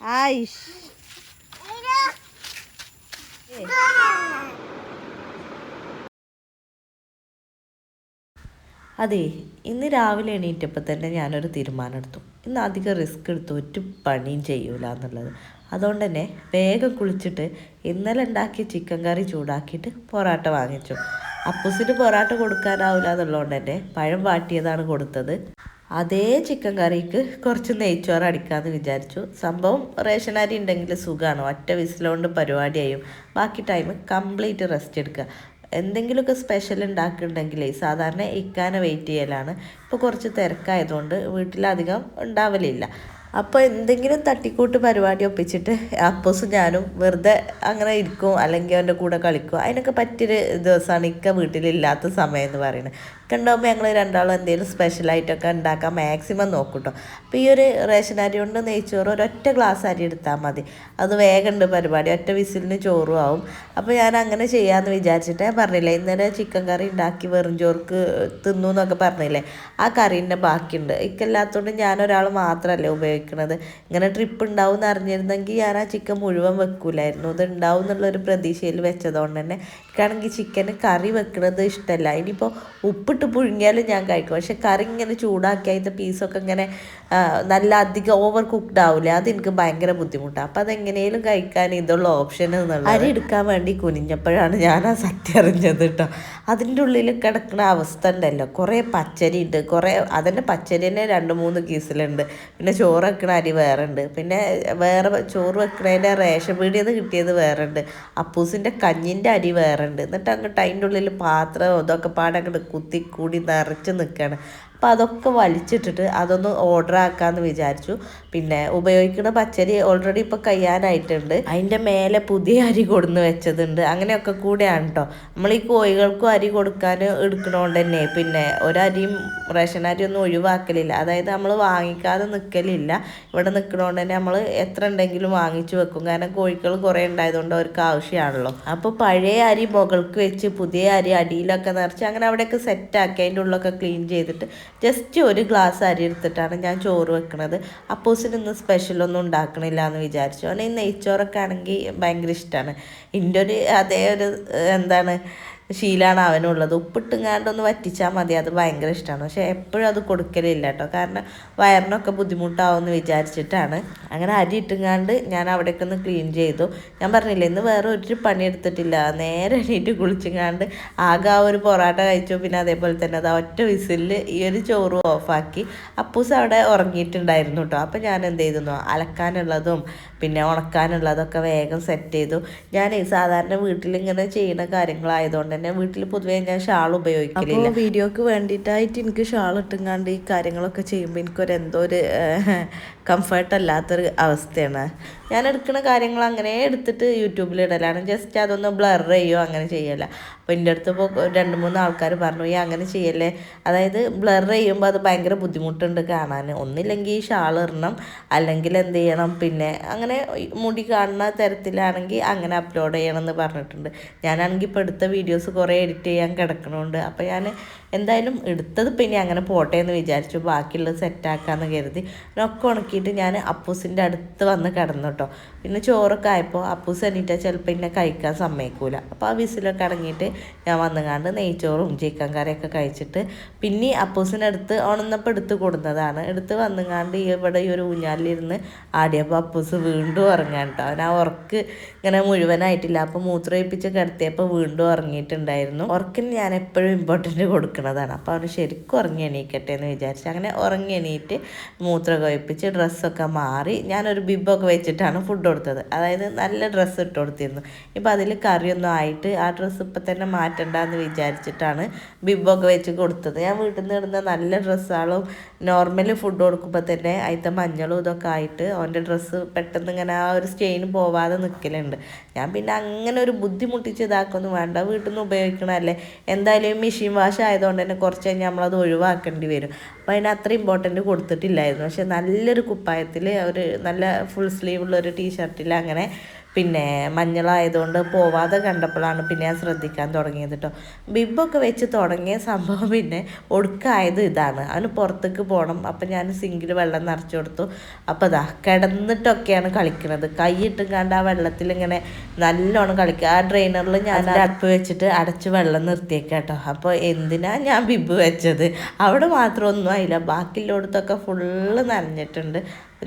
ആയിഷ് അതെ ഇന്ന് രാവിലെ എണീറ്റപ്പോൾ തന്നെ ഞാനൊരു തീരുമാനം എടുത്തു. ഇന്ന് അധികം റിസ്ക് എടുത്തു ഒരു പണിയും ചെയ്യൂല എന്നുള്ളത്. അതുകൊണ്ട് തന്നെ വേഗം കുളിച്ചിട്ട് ഇന്നലെ ഉണ്ടാക്കിയ ചിക്കൻ കറി ചൂടാക്കിയിട്ട് പൊറാട്ട വാങ്ങിച്ചു. അപ്പൂസിന് പൊറാട്ട കൊടുക്കാനാവില്ല എന്നുള്ളതുകൊണ്ട് തന്നെ പഴം വാട്ടിയതാണ് കൊടുത്തത്. അതേ ചിക്കൻ കറിക്ക് കുറച്ച് നെയ്ച്ചോറ് അടിക്കാമെന്ന് വിചാരിച്ചു. സംഭവം റേഷൻ അരി ഉണ്ടെങ്കിൽ സുഖമാണ് ഒറ്റ വിസിലുകൊണ്ട് പരിപാടിയായും. ബാക്കി ടൈം കംപ്ലീറ്റ് റെസ്റ്റ് എടുക്കുക. എന്തെങ്കിലുമൊക്കെ സ്പെഷ്യൽ ഉണ്ടാക്കുന്നുണ്ടെങ്കിൽ സാധാരണ ഇക്കാനെ വെയിറ്റ് ചെയ്യലാണ്. ഇപ്പോൾ കുറച്ച് തിരക്കായതുകൊണ്ട് വീട്ടിലധികം ഉണ്ടാവലില്ല. അപ്പോൾ എന്തെങ്കിലും തട്ടിക്കൂട്ട് പരിപാടി ഒപ്പിച്ചിട്ട് അപ്പോസും ഞാനും വെറുതെ അങ്ങനെ ഇരിക്കും. അല്ലെങ്കിൽ അവന്റെ കൂടെ കളിക്കും. അതിനൊക്കെ പറ്റിയൊരു ദിവസമാണ് ഇക്ക വീട്ടിലില്ലാത്ത സമയം എന്ന് പറയുന്നത്. ഉണ്ടാകുമ്പോൾ ഞങ്ങൾ രണ്ടാളും എന്തെങ്കിലും സ്പെഷ്യലായിട്ടൊക്കെ ഉണ്ടാക്കാൻ മാക്സിമം നോക്കും കേട്ടോ അപ്പോൾ ഈ ഒരു റേഷൻ അരി കൊണ്ട് നെയ്ച്ചോറ് ഒരൊറ്റ ഗ്ലാസ് അരി എടുത്താൽ മതി. അത് വേഗമുണ്ട് പരിപാടി. ഒറ്റ വിസിലിന് ചോറും ആവും. അപ്പോൾ ഞാൻ അങ്ങനെ ചെയ്യാമെന്ന് വിചാരിച്ചിട്ട് ഞാൻ പറഞ്ഞില്ലേ ഇന്നലെ ചിക്കൻ കറി ഉണ്ടാക്കി വെറും ചോർക്ക് തിന്നു എന്നൊക്കെ പറഞ്ഞില്ലേ? ആ കറീന്റെ ബാക്കിയുണ്ട്. ഇക്കല്ലാത്തതുകൊണ്ട് ഒരാൾ മാത്രമല്ലേ ഉപയോഗിക്കുന്നത് ഇങ്ങനെ ട്രിപ്പ് ഉണ്ടാവും എന്ന് അറിഞ്ഞിരുന്നെങ്കിൽ ഞാൻ ആ ചിക്കൻ മുഴുവൻ വെക്കൂലായിരുന്നു. ഇത് ഉണ്ടാവും എന്നുള്ളൊരു പ്രതീക്ഷയിൽ വെച്ചതുകൊണ്ട് തന്നെ എനിക്കാണെങ്കിൽ ചിക്കന് കറി വെക്കുന്നത് ഇഷ്ടമല്ല ഇനിയിപ്പോൾ ഉപ്പിട്ട് പുഴുങ്ങിയാലും ഞാൻ കഴിക്കും. പക്ഷെ കറി ഇങ്ങനെ ചൂടാക്കി അതിന്റെ പീസൊക്കെ ഇങ്ങനെ നല്ല അധികം ഓവർ കുക്ക്ഡ് ആവില്ല അത് എനിക്ക് ഭയങ്കര ബുദ്ധിമുട്ടാണ് അപ്പം അതെങ്ങനെയും കഴിക്കാൻ ഇതുള്ള ഓപ്ഷൻ എന്നുള്ളത്. അരി എടുക്കാൻ വേണ്ടി കുനിഞ്ഞപ്പോഴാണ് ഞാൻ ആ സത്യം അറിഞ്ഞത് കേട്ടോ അതിന്റെ ഉള്ളിൽ കിടക്കുന്ന അവസ്ഥ ഉണ്ടല്ലോ. കുറേ പച്ചരി ഉണ്ട്. കുറേ അതിന്റെ പച്ചരി തന്നെ രണ്ട് മൂന്ന് കീസിലുണ്ട്. പിന്നെ ചോറ് വെക്കണ അരി വേറെ ഉണ്ട്. പിന്നെ വേറെ ചോറ് വെക്കണതിന്റെ റേഷൻ പീടിയത് കിട്ടിയത് വേറെ ഉണ്ട്. അപ്പൂസിന്റെ കഞ്ഞിന്റെ അരി വേറെ ഉണ്ട്. എന്നിട്ട് അങ്ങോട്ട് അതിന്റെ ഉള്ളിൽ പാത്രം ഇതൊക്കെ പാടെ കുത്തി കൂടി നിറച്ച് നിൽക്കുകയാണ് അപ്പോൾ അതൊക്കെ വലിച്ചിട്ടിട്ട് അതൊന്ന് ഓർഡർ ആക്കാമെന്ന് വിചാരിച്ചു. പിന്നെ ഉപയോഗിക്കുന്ന പച്ചരി ഓൾറെഡി ഇപ്പോൾ കഴിയാനായിട്ടുണ്ട് അതിന്റെ മേലെ പുതിയ അരി കൊടുന്ന് വെച്ചതുണ്ട്. അങ്ങനെയൊക്കെ കൂടെയാണ് കേട്ടോ നമ്മൾ ഈ കോഴികൾക്കും അരി കൊടുക്കാൻ എടുക്കണോണ്ട് തന്നെ. പിന്നെ ഒരരിയും റേഷൻ അരി ഒന്നും ഒഴിവാക്കലില്ല. അതായത് നമ്മൾ വാങ്ങിക്കാതെ നിൽക്കലില്ല ഇവിടെ നിൽക്കണോണ്ട് തന്നെ നമ്മൾ എത്ര ഉണ്ടെങ്കിലും വാങ്ങിച്ചു വെക്കും. കാരണം കോഴികൾ കുറേ ഉണ്ടായതുകൊണ്ട് അവർക്ക് ആവശ്യമാണല്ലോ അപ്പോൾ പഴയ അരി മുകൾക്ക് വെച്ച് പുതിയ അരി അടിയിലൊക്കെ നിറച്ച് അങ്ങനെ അവിടെയൊക്കെ സെറ്റാക്കി അതിന്റെ ഉള്ളൊക്കെ ക്ലീൻ ചെയ്തിട്ട് ജസ്റ്റ് ഒരു ഗ്ലാസ് അരി എടുത്തിട്ടാണ് ഞാൻ ചോറ് വെക്കണത്. അപ്പോസിന് ഇന്ന് സ്പെഷ്യലൊന്നും ഉണ്ടാക്കണില്ല എന്ന് വിചാരിച്ചു. അവനെ ഈ നെയ്ച്ചോറൊക്കെ ആണെങ്കിൽ ഭയങ്കര ഇഷ്ടമാണ് എന്റെ ഒരു അതേ ഒരു എന്താണ് ശീലമാണ് അവനുള്ളത്. ഉപ്പിട്ടുങ്ങാണ്ടൊന്ന് വറ്റിച്ചാൽ മതി. അത് ഭയങ്കര ഇഷ്ടമാണ് പക്ഷെ എപ്പോഴും അത് കൊടുക്കലില്ല കേട്ടോ. കാരണം വയറിനൊക്കെ ബുദ്ധിമുട്ടാവുമെന്ന് വിചാരിച്ചിട്ടാണ്. അങ്ങനെ അരി ഇട്ടുങ്ങാണ്ട് ഞാൻ അവിടേക്ക് ഒന്ന് ക്ലീൻ ചെയ്തു. ഞാൻ പറഞ്ഞില്ല ഇന്ന് വേറെ ഒരു പണി എടുത്തിട്ടില്ല നേരെ എണീറ്റ് കുളിച്ചുങ്ങാണ്ട് ആകെ ആ ഒരു പൊറാട്ട കഴിച്ചു. പിന്നെ അതേപോലെ തന്നെ അത് ഒറ്റ വിസിലിൽ ഈ ഒരു ചോറ് ഓഫാക്കി. അപ്പൂസ് അവിടെ ഉറങ്ങിയിട്ടുണ്ടായിരുന്നു കേട്ടോ. അപ്പം ഞാൻ എന്ത് ചെയ്തു അലക്കാനുള്ളതും പിന്നെ ഉണക്കാനുള്ളതൊക്കെ വേഗം സെറ്റ് ചെയ്തു. ഞാൻ സാധാരണ വീട്ടിലിങ്ങനെ ചെയ്യുന്ന കാര്യങ്ങളായതുകൊണ്ട് തന്നെ വീട്ടിൽ പൊതുവേ ഞാൻ ഷാൾ ഉപയോഗിക്കലില്ല. വീഡിയോക്ക് വേണ്ടിയിട്ടായിട്ട് എനിക്ക് ഷാൾ ഇട്ടുങ്ങാണ്ട് ഈ കാര്യങ്ങളൊക്കെ ചെയ്യുമ്പോൾ എനിക്കൊരു എന്തോ ഒരു കംഫർട്ട് അല്ലാത്തൊരു അവസ്ഥയാണ്. ഞാൻ എടുക്കുന്ന കാര്യങ്ങൾ അങ്ങനെ എടുത്തിട്ട് യൂട്യൂബിൽ ഇടലാണ്. ജസ്റ്റ് അതൊന്ന് ബ്ലർ ചെയ്യുകയോ അങ്ങനെ ചെയ്യല്ല. അപ്പോൾ എന്റെ അടുത്ത് ഇപ്പോൾ രണ്ട് മൂന്ന് ആൾക്കാർ പറഞ്ഞു ഈ അങ്ങനെ ചെയ്യല്ലേ? അതായത് ബ്ലർ ചെയ്യുമ്പോൾ അത് ഭയങ്കര ബുദ്ധിമുട്ടുണ്ട് കാണാൻ ഒന്നില്ലെങ്കിൽ ഈ ഷാൾ ഇടണം അല്ലെങ്കിൽ എന്ത് ചെയ്യണം പിന്നെ അങ്ങനെ മുടി കാണുന്ന തരത്തിലാണെങ്കിൽ അങ്ങനെ അപ്ലോഡ് ചെയ്യണം എന്ന് പറഞ്ഞിട്ടുണ്ട്. ഞാനാണെങ്കിൽ ഇപ്പോൾ എടുത്ത വീഡിയോസ് കുറേ എഡിറ്റ് ചെയ്യാൻ കിടക്കണുണ്ട്. അപ്പോൾ ഞാൻ എന്തായാലും എടുത്തത് പിന്നെ അങ്ങനെ പോട്ടെ എന്ന് വിചാരിച്ചു. ബാക്കിയുള്ളത് സെറ്റാക്കാമെന്ന് കരുതി. ഒക്കെ ഉണക്കിയിട്ട് ഞാൻ അപ്പൂസിന്റെ അടുത്ത് വന്ന് കിടന്നു കേട്ടോ. പിന്നെ ചോറൊക്കെ ആയപ്പോൾ അപ്പൂസ് എണീറ്റാൽ ചിലപ്പോൾ എന്നെ കഴിക്കാൻ സമ്മതിക്കൂല. അപ്പോൾ ആ വിസിലൊക്കെ അടങ്ങിയിട്ട് ഞാൻ വന്നുകാണ്ട് നെയ്ച്ചോറും ചിക്കൻ കറിയൊക്കെ കഴിച്ചിട്ട് പിന്നെ അപ്പൂസിന്റെ അടുത്ത് ഉണന്നപ്പോൾ എടുത്ത് കൊടുത്തതാണ് എടുത്ത് വന്നുകാണ്ട് ഇവിടെ ഈ ഒരു ഊഞ്ഞാലിരുന്ന് ആടിയപ്പോൾ അപ്പൂസ് വീണ്ടും ഉറങ്ങാൻ കേട്ടോ. അവൻ ആ ഉറക്ക് ഇങ്ങനെ മുഴുവനായിട്ടില്ല. അപ്പോൾ മൂത്രമൊഴിപ്പിച്ച് കിടത്തിയപ്പോൾ വീണ്ടും ഉറങ്ങിയിട്ടുണ്ടായിരുന്നു. ഉറക്കിന് ഞാൻ എപ്പോഴും ഇമ്പോർട്ടന്റ് കൊടുക്കുന്നതാണ്. അപ്പോൾ അവന് ശരിക്കും ഉറങ്ങി എണീക്കട്ടെ എന്ന് വിചാരിച്ചു അങ്ങനെ ഉറങ്ങി എണീറ്റ് മൂത്ര ഒഴിപ്പിച്ച് ഡ്രസ്സൊക്കെ മാറി ഞാനൊരു ബിബൊക്കെ വെച്ചിട്ടാണ് ഫുഡ് കൊടുത്തത്. അതായത് നല്ല ഡ്രസ്സ് ഇട്ട് കൊടുത്തിരുന്നു. ഇപ്പോൾ അതിൽ കറിയൊന്നും ആയിട്ട് ആ ഡ്രസ്സ് ഇപ്പം തന്നെ മാറ്റണ്ടെന്ന് വിചാരിച്ചിട്ടാണ് ബിബൊക്കെ വെച്ച് കൊടുത്തത്. ഞാൻ വീട്ടിൽ നിന്ന് ഇടുന്ന നല്ല ഡ്രസ്സുകളും നോർമലി ഫുഡ് കൊടുക്കുമ്പോൾ തന്നെ അതിന്റെ മഞ്ഞളും ഇതൊക്കെ ആയിട്ട് അവന്റെ ഡ്രസ്സ് പെട്ടെന്ന് ഇങ്ങനെ ആ ഒരു സ്റ്റെയിൻ പോവാതെ നിൽക്കലുണ്ട് ഞാൻ പിന്നെ അങ്ങനെ ഒരു ബുദ്ധിമുട്ടിച്ച് ഇതാക്കൊന്നും വേണ്ട. വീട്ടിൽ നിന്ന് ഉപയോഗിക്കണമല്ലേ എന്തായാലും മെഷീൻ വാഷ് ആയതുകൊണ്ട് തന്നെ കുറച്ച് കഴിഞ്ഞാൽ നമ്മളത് ഒഴിവാക്കേണ്ടി വരും. അപ്പോൾ അതിന് അത്ര ഇമ്പോർട്ടന്റ് കൊടുത്തിട്ടില്ലായിരുന്നു. പക്ഷെ നല്ലൊരു കുപ്പായത്തിൽ ഒരു നല്ല ഫുൾ സ്ലീവ് ഉള്ള ഒരു ടീഷർട്ടിൽ അങ്ങനെ പിന്നെ മഞ്ഞളായതുകൊണ്ട് പോവാതെ കണ്ടപ്പോഴാണ് പിന്നെ ഞാൻ ശ്രദ്ധിക്കാൻ തുടങ്ങിയത് കേട്ടോ ബിബൊക്കെ വെച്ച് തുടങ്ങിയ സംഭവം പിന്നെ ഒടുക്കായത് ഇതാണ്. അവന് പുറത്തേക്ക് പോകണം അപ്പം ഞാൻ സിങ്കിൽ വെള്ളം നിറച്ചു കൊടുത്തു. അപ്പോൾ അതാ കിടന്നിട്ടൊക്കെയാണ് കളിക്കുന്നത് കൈയിട്ട് കണ്ട് ആ വെള്ളത്തിൽ ഇങ്ങനെ നല്ലോണം കളിക്കുക ആ ഡ്രെയിനറിൽ ഞാൻ അടുപ്പ് വെച്ചിട്ട് അടച്ച് വെള്ളം നിർത്തിയേക്കാം കേട്ടോ അപ്പോൾ എന്തിനാ ഞാൻ ബിബ് വെച്ചത്? അവിടെ മാത്രം ഒന്നും ആയില്ല. ബാക്കിയുള്ളടത്തൊക്കെ ഫുള്ള് നനഞ്ഞിട്ടുണ്ട്.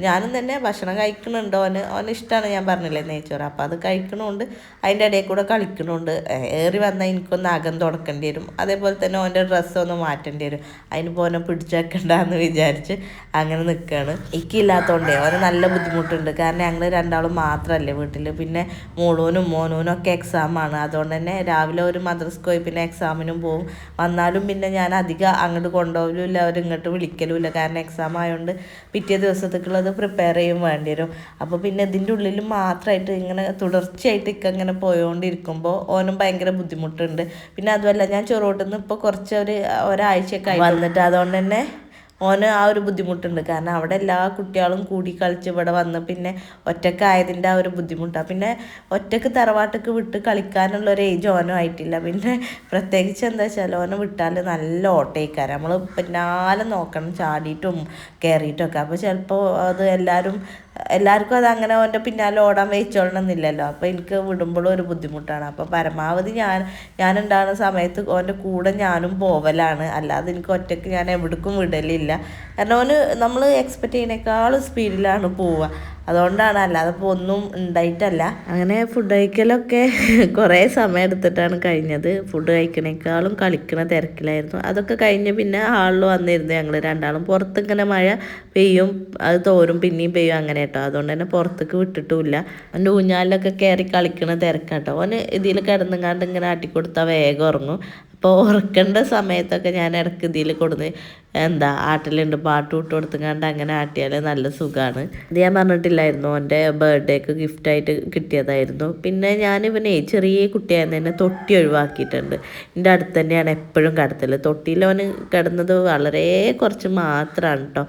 ഞാനും തന്നെ ഭക്ഷണം കഴിക്കണുണ്ട് ഓന് ഓന് ഇഷ്ടമാണ് ഞാൻ പറഞ്ഞില്ലേ നെയ്ച്ചോറ്. അപ്പോൾ അത് കഴിക്കണമുണ്ട് അതിന്റെ ഇടയിൽ കൂടെ കളിക്കണമുണ്ട് ഏറി വന്നാൽ എനിക്കൊന്ന് അകം തുടക്കേണ്ടി വരും. അതേപോലെ തന്നെ ഓന്റെ ഡ്രസ്സൊന്ന് മാറ്റേണ്ടി വരും. അതിന് പോനെ പിടിച്ചേക്കണ്ടെന്ന് വിചാരിച്ച് അങ്ങനെ നിൽക്കുകയാണ് ഇക്കില്ലാത്തതുകൊണ്ടേ ഓന് നല്ല ബുദ്ധിമുട്ടുണ്ട്. കാരണം ഞങ്ങൾ രണ്ടാളും മാത്രമല്ലേ വീട്ടിൽ പിന്നെ മോളൂനും മോനൂനും ഒക്കെ എക്സാമാണ് അതുകൊണ്ട് തന്നെ രാവിലെ ഒരു മദ്രസ്ക്ക് പോയി പിന്നെ എക്സാമിനും പോവും. വന്നാലും പിന്നെ ഞാൻ അധികം അങ്ങോട്ട് കൊണ്ടുപോകലുമില്ല. അവർ ഇങ്ങോട്ട് വിളിക്കലുമില്ല. കാരണം എക്സാം ആയതുകൊണ്ട് പിറ്റേ ദിവസത്തേക്കുള്ളത് പ്രിപ്പയർ ചെയ്യും വേണ്ടി വരും അപ്പോൾ പിന്നെ ഇതിന്റെ ഉള്ളിൽ മാത്രമായിട്ട് ഇങ്ങനെ തുടർച്ചയായിട്ട് ഇക്ക ഇങ്ങനെ പോയോണ്ടിരിക്കുമ്പോൾ ഓനും ഭയങ്കര ബുദ്ധിമുട്ടുണ്ട്. പിന്നെ അതുമല്ല ഞാൻ ചൊറോട്ടിൽ നിന്ന് ഇപ്പോൾ കുറച്ച് ഒരു ഒരാഴ്ചയൊക്കെ ആയി വന്നിട്ട് അതുകൊണ്ട് തന്നെ ഓന് ആ ഒരു ബുദ്ധിമുട്ടുണ്ട്. കാരണം അവിടെ എല്ലാ കുട്ടികളും കൂടി കളിച്ച് ഇവിടെ വന്ന് പിന്നെ ഒറ്റക്കായതിന്റെ ആ ഒരു ബുദ്ധിമുട്ടാണ് പിന്നെ ഒറ്റയ്ക്ക് തറവാട്ടക്ക് വിട്ട് കളിക്കാനുള്ള ഒരു ഏജ് ഓനും ആയിട്ടില്ല. പിന്നെ പ്രത്യേകിച്ച് എന്താ വെച്ചാൽ ഓനെ വിട്ടാൽ നല്ല ഓട്ടയിക്കാരം നമ്മൾ പിന്നാലെ നോക്കണം. ചാടിയിട്ടും കയറിയിട്ടും ഒക്കെ. അപ്പോൾ ചിലപ്പോൾ അത് എല്ലാവരും എല്ലാവർക്കും അത് അങ്ങനെ ഓന്റെ പിന്നാലെ ഓടാൻ വെച്ചോളണമെന്നില്ലല്ലോ അപ്പോൾ എനിക്ക് വിടുമ്പോഴും ഒരു ബുദ്ധിമുട്ടാണ്. അപ്പോൾ പരമാവധി ഞാൻ ഞാൻ ഉണ്ടാകുന്ന സമയത്ത് ഓന്റെ കൂടെ ഞാനും പോവലാണ്. അല്ലാതെ എനിക്ക് ഒറ്റയ്ക്ക് ഞാൻ എവിടേക്കും വിടലില്ല. കാരണം ഓന് നമ്മൾ എക്സ്പെക്റ്റ് ചെയ്യുന്നേക്കാളും സ്പീഡിലാണ് പോവുക. അതുകൊണ്ടാണ് അല്ലാതെ ഇപ്പോൾ ഒന്നും ഉണ്ടായിട്ടല്ല. അങ്ങനെ ഫുഡ് കഴിക്കലൊക്കെ കുറേ സമയം എടുത്തിട്ടാണ് കഴിഞ്ഞത്. ഫുഡ് കഴിക്കണേക്കാളും കളിക്കണ തിരക്കിലായിരുന്നു. അതൊക്കെ കഴിഞ്ഞ് പിന്നെ ഹാളിൽ വന്നിരുന്നു ഞങ്ങൾ രണ്ടാളും. പുറത്തിങ്ങനെ മഴ പെയ്യും അത് തോരും പിന്നെയും പെയ്യും അങ്ങനെ കേട്ടോ. അതുകൊണ്ട് തന്നെ പുറത്തേക്ക് വിട്ടിട്ടുമില്ല. എന്റെ ഊഞ്ഞാലിലൊക്കെ കയറി കളിക്കണ തിരക്കാട്ടോ. ഓന് ഇതിൽ കിടന്നുങ്ങാണ്ട് ഇങ്ങനെ ആട്ടിക്കൊടുത്താൽ വേഗം ഉറങ്ങും. അപ്പോൾ ഉറക്കേണ്ട സമയത്തൊക്കെ ഞാൻ ഇടയ്ക്ക് ഇതിൽ കൊടുന്ന് എന്താ ആട്ടിലുണ്ട് പാട്ട് വിട്ട് കൊടുത്തുകൊണ്ട് അങ്ങനെ ആട്ടിയാൽ നല്ല സുഖമാണ് ഇത് ഞാൻ പറഞ്ഞിട്ടില്ലായിരുന്നു എന്റെ ബർത്ത്ഡേക്ക് ഗിഫ്റ്റായിട്ട് കിട്ടിയതായിരുന്നു. പിന്നെ ഞാൻ ഇവനെ ചെറിയ കുട്ടിയായിരുന്നു എന്നെ തൊട്ടി ഒഴിവാക്കിയിട്ടുണ്ട്. എന്റെ അടുത്ത് തന്നെയാണ് എപ്പോഴും കിടത്തൽ തൊട്ടിയിൽ അവന് കിടന്നത് വളരെ കുറച്ച് മാത്രമാണ് കേട്ടോ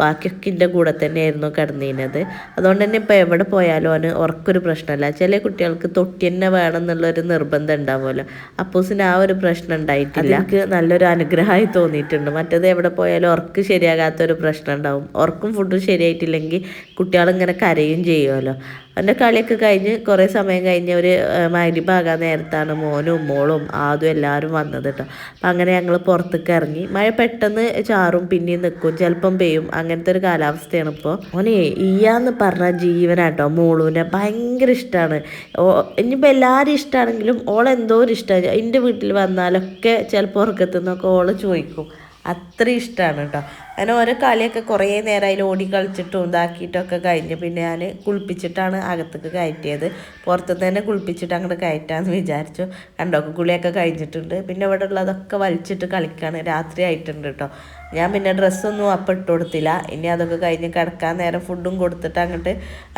ബാക്കിയൊക്കെ കൂടെ തന്നെയായിരുന്നു കിടന്നിരുന്നത്. അതുകൊണ്ട് തന്നെ ഇപ്പോൾ എവിടെ പോയാലും അവന് ഉറക്കൊരു പ്രശ്നമല്ല. ചില കുട്ടികൾക്ക് തൊട്ടി തന്നെ വേണം എന്നുള്ളൊരു നിർബന്ധം ഉണ്ടാവുമല്ലോ. അപ്പൂസിന് ആ ഒരു പ്രശ്നം ഉണ്ടായിട്ടില്ല. എനിക്ക് നല്ലൊരു അനുഗ്രഹമായി തോന്നിയിട്ടുണ്ട്. മറ്റേത് എവിടെ പോയാലും ഉറക്ക് ശരിയാകാത്തൊരു പ്രശ്നം ഉണ്ടാവും. ഉറക്കും ഫുഡും ശരിയായിട്ടില്ലെങ്കിൽ കുട്ടികളിങ്ങനെ കരയും ചെയ്യുമല്ലോ. എന്റെ കളിയൊക്കെ കഴിഞ്ഞ് കുറേ സമയം കഴിഞ്ഞ് ഒരു മരിഭാകാൻ നേരത്താണ് മോനും മോളും ആദ്യം എല്ലാവരും വന്നത് കേട്ടോ. അപ്പം അങ്ങനെ ഞങ്ങൾ പുറത്തേക്ക് ഇറങ്ങി. മഴ പെട്ടെന്ന് ചാറും പിന്നെയും നിൽക്കും. ചിലപ്പം പെയ്യും. അങ്ങനത്തെ ഒരു കാലാവസ്ഥയാണ് ഇപ്പോൾ. മോനെ ഈയാന്ന് പറഞ്ഞ ജീവനാട്ടോ മോളൂനെ ഭയങ്കര ഇഷ്ടമാണ്. ഇനിയിപ്പോൾ എല്ലാവരും ഇഷ്ടമാണെങ്കിലും ഓളെന്തോ ഒരു ഇഷ്ടമാണ്. എന്റെ വീട്ടിൽ വന്നാലൊക്കെ ചിലപ്പോൾ ഉറക്കത്തുനിന്നൊക്കെ ഓൾ ചോദിക്കും. അത്ര ഇഷ്ടമാണ് കേട്ടോ. അങ്ങനെ ഓരോ കളിയൊക്കെ കുറേ നേരം അതിൽ ഓടി കളിച്ചിട്ടും ഇതാക്കിയിട്ടൊക്കെ കഴിഞ്ഞ് പിന്നെ ഞാൻ കുളിപ്പിച്ചിട്ടാണ് അകത്തേക്ക് കയറ്റിയത്. പുറത്തുനിന്ന് തന്നെ കുളിപ്പിച്ചിട്ട് അങ്ങോട്ട് കയറ്റാമെന്ന് വിചാരിച്ചു. കണ്ടോക്ക് കുളിയൊക്കെ കഴിഞ്ഞിട്ടുണ്ട്. പിന്നെ ഇവിടെ ഉള്ളതൊക്കെ വലിച്ചിട്ട് കളിക്കാണ്. രാത്രി ആയിട്ടുണ്ട് കേട്ടോ. ഞാൻ പിന്നെ ഡ്രസ്സൊന്നും അപ്പം ഇട്ട് കൊടുത്തില്ല. ഇനി അതൊക്കെ കഴിഞ്ഞ് കിടക്കാൻ നേരം ഫുഡും കൊടുത്തിട്ട് അങ്ങോട്ട്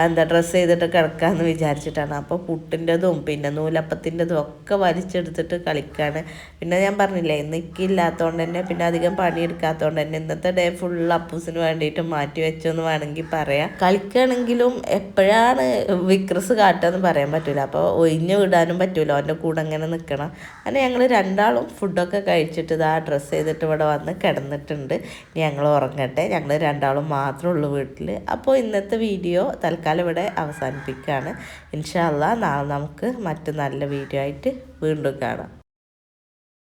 എന്താ ഡ്രസ്സ് ചെയ്തിട്ട് കിടക്കാമെന്ന് വിചാരിച്ചിട്ടാണ്. അപ്പോൾ പുട്ടിന്റെതും പിന്നെ നൂലപ്പത്തിന്റെതും ഒക്കെ വലിച്ചെടുത്തിട്ട് കളിക്കാണ്. പിന്നെ ഞാൻ പറഞ്ഞില്ലേ നിൽക്കില്ലാത്തതുകൊണ്ട് തന്നെ പിന്നെ അധികം പണിയെടുക്കാത്തതുകൊണ്ട് തന്നെ ഇന്നത്തെ ഡേ ഫുൾ അപ്പൂസിന് വേണ്ടിയിട്ട് മാറ്റി വെച്ചെന്ന് വേണമെങ്കിൽ പറയാം. കളിക്കുകയാണെങ്കിലും എപ്പോഴാണ് വിക്രസ് കാട്ടുകയെന്ന് പറയാൻ പറ്റില്ല അപ്പോൾ ഒഴിഞ്ഞു വിടാനും പറ്റില്ല അവന്റെ കൂടെ അങ്ങനെ നിൽക്കണം അങ്ങനെ ഞങ്ങൾ രണ്ടാളും ഫുഡൊക്കെ കഴിച്ചിട്ട് ഇതാ ഡ്രസ്സ് ചെയ്തിട്ട് ഇവിടെ വന്ന് കിടന്നിട്ടുണ്ട്. ഞങ്ങൾ ഉറങ്ങട്ടെ. ഞങ്ങൾ രണ്ടാളും മാത്രമേ ഉള്ളൂ വീട്ടിൽ അപ്പോൾ ഇന്നത്തെ വീഡിയോ തൽക്കാലം ഇവിടെ അവസാനിപ്പിക്കുകയാണ് ഇൻഷാല്ല നാളെ നമുക്ക് മറ്റു നല്ല വീഡിയോ ആയിട്ട് വീണ്ടും കാണാം.